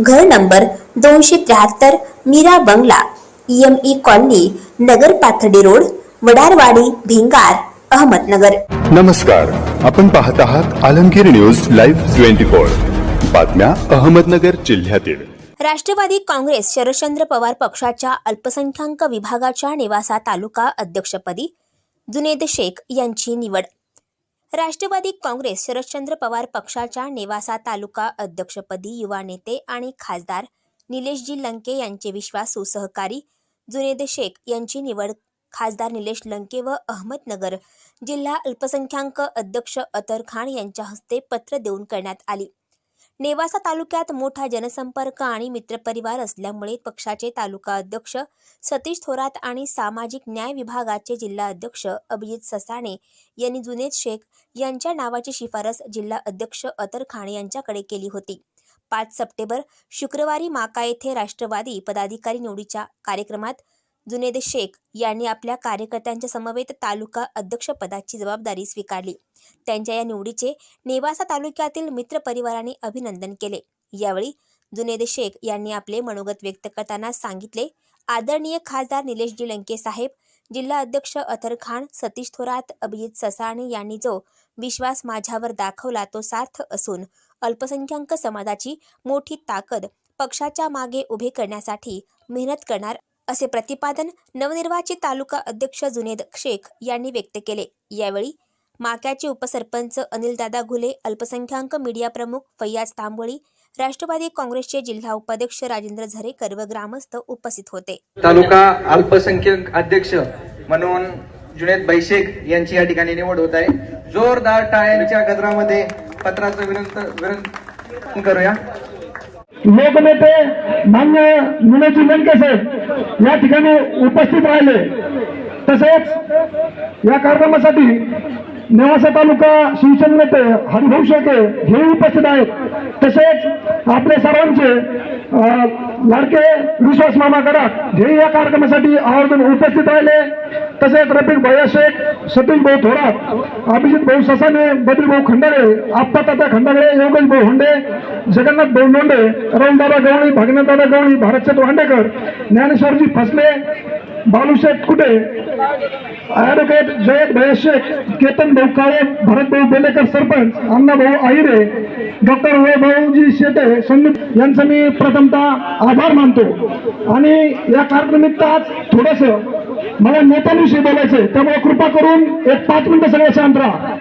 घर नंबर दोनशे त्र्याहत्तर मीरा बंगला एम ई कॉलनी नगर पाथर्डी रोड वडारवाडी भिंगार अहमदनगर. नमस्कार. आपण पाहत आहात Alamgir news live twenty four. बातम्या अहमदनगर जिल्ह्यातील. राष्ट्रवादी काँग्रेस शरदचंद्र पवार पक्षाच्या अल्पसंख्याक विभागाच्या निवासा तालुका अध्यक्षपदी जुनेद शेख यांची निवड. राष्ट्रवादी काँग्रेस शरदचंद्र पवार पक्षाच्या नेवासा तालुका अध्यक्षपदी युवा नेते आणि खासदार निलेशजी लंके यांचे विश्वासू सहकारी जुनेद शेख यांची निवड खासदार निलेश लंके व अहमदनगर जिल्हा अल्पसंख्याक अध्यक्ष अतर खान यांच्या हस्ते पत्र देऊन करण्यात आली. नेवासा तालुक्यात मोठा जनसंपर्क आणि मित्रपरिवार असल्यामुळे पक्षाचे तालुका अध्यक्ष सतीश थोरात आणि सामाजिक न्याय विभागाचे जिल्हा अध्यक्ष अभिजित ससाणे यांनी जुनेद शेख यांच्या नावाची शिफारस जिल्हा अध्यक्ष अतर खान यांच्याकडे केली होती. पाच सप्टेंबर शुक्रवारी माका येथे राष्ट्रवादी पदाधिकारी निवडीच्या कार्यक्रमात जुनेद शेख यांनी आपल्या कार्यकर्त्यांच्या समवेत तालुका अध्यक्षपदाची जबाबदारी स्वीकारली. त्यांच्या या निवडीचे नेवासा तालुक्यातील मित्र परिवाराने अभिनंदन केले. यावेळी जुनेद शेख यांनी आपले मनोगत व्यक्त करताना सांगितले आदरणीय खासदार निलेशजी लंके साहेब जिल्हा अध्यक्ष अथर खान सतीश थोरात अभिजित ससाणे यांनी जो विश्वास माझ्यावर दाखवला तो सार्थ असून अल्पसंख्याक समाजाची मोठी ताकद पक्षाच्या मागे उभे करण्यासाठी मेहनत करणार असे प्रतिपादन नवनिर्वाचित तालुका अध्यक्ष जुनेद शेख यांनी व्यक्त केले. यावेळी माक्याचे उपसरपंच अनिलदादा घुले अल्पसंख्याक मीडिया प्रमुख फैयाज तांबोळी राष्ट्रवादी काँग्रेसचे जिल्हा उपाध्यक्ष राजेंद्र झरेकर व ग्रामस्थ उपस्थित होते. तालुका अल्पसंख्याक अध्यक्ष म्हणून जुनेद बैशेख यांची या ठिकाणी निवड होत आहे. जोरदार टाळ्यांच्या गजरामध्ये पत्राचं विनंत करूया. लोकनेते मान्य मुनेजी लंके साहेब या ठिकाणी उपस्थित राहिले. तसेच या कार्यक्रमासाठी नेवासा तालुका शिवसेना नेते हरिभाऊ शेळके हे उपस्थित आहेत. तसेच आपले सर्वांचे लाडके विश्वास मामा गडाख हे या कार्यक्रमासाठी आवर्जून उपस्थित राहिले. तसेच रफिक भैया शेख सतीश भाऊ थोरात अभिजित भाऊ ससाने बद्री भाऊ खंडाळे आप्पा तात्या खंडाळे योगेश भाऊ हुंडे जगन्नाथ भाऊ लोंडे रामदादा गवळी भागनाथदादा गवळी भारतचंद्र वांडेकर ज्ञानेश्वरजी फसले बालूशेठ कुटे ॲडव्होकेट जयत भैया शेख केतन भाऊ काळे भरतभाऊ बेलेकर सरपंच अण्णाभाऊ आहिरे डॉक्टर वैभवजी शेटे संयुक्त यांचा मी प्रथमतः आभार मानतो. आणि या कार्यक्रमित आज थोडस मला नेत्यांविषयी बोलायचंय. त्यामुळे कृपा करून एक पाच मिनिटं सगळे शांत राहा.